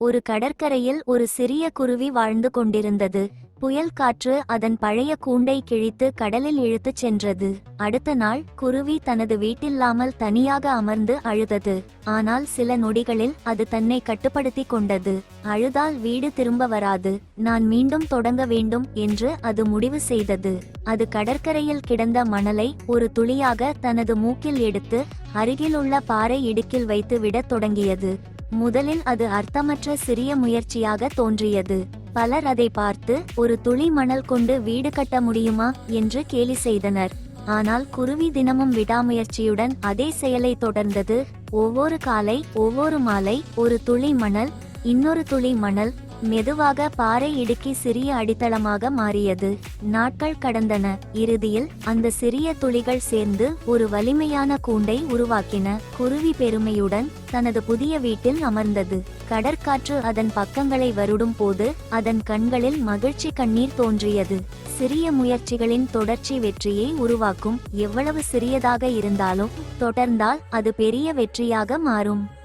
ஒரு கடற்கரையில் ஒரு சிறிய குருவி வாழ்ந்து கொண்டிருந்தது. புயல் காற்று அதன் பழைய கூண்டை கிழித்து கடலில் இழுத்துச் சென்றது. அடுத்த நாள் குருவி தனது வீட்டில்லாமல் தனியாக அமர்ந்து அழுதது. ஆனால் சில நொடிகளில் அது தன்னை கட்டுப்படுத்தி கொண்டது. அழுதால் வீடு திரும்ப வராது. நான் மீண்டும் தொடங்க வேண்டும் என்று அது முடிவு செய்தது. அது கடற்கரையில் கிடந்த மணலை ஒரு துளியாக தனது மூக்கில் எடுத்து அருகிலுள்ள பாறை இடுக்கில் வைத்து விடத் தொடங்கியது. முதலில் அது அர்த்தமற்ற சிறிய முயற்சியாக தோன்றியது. பலர் அதை பார்த்து ஒரு துளி மணல் கொண்டு வீடு கட்ட முடியுமா? என்று கேலி செய்தனர். ஆனால் குருவி தினமும் விடாமுயற்சியுடன் அதே செயலை தொடர்ந்தது. ஒவ்வொரு காலை ஒவ்வொரு மாலை ஒரு துளி மணல் இன்னொரு துளி மணல் மெதுவாக பாறை இடுக்கி சிறிய அடித்தளமாக மாறியது. நாட்கள் கடந்தன. இறுதியில் அந்த சிறிய துளிகள் சேர்ந்து ஒரு வலிமையான கூண்டை உருவாக்கின. குருவி பெருமையுடன் தனது புதிய வீட்டில் அமர்ந்தது. கடற்காற்று அதன் பக்கங்களை வருடும் போது அதன் கண்களில் மகிழ்ச்சி கண்ணீர் தோன்றியது. சிறிய முயற்சிகளின் தொடர்ச்சி வெற்றியை உருவாக்கும். எவ்வளவு சிறியதாக இருந்தாலும் தொடர்ந்தால் அது பெரிய வெற்றியாக மாறும்.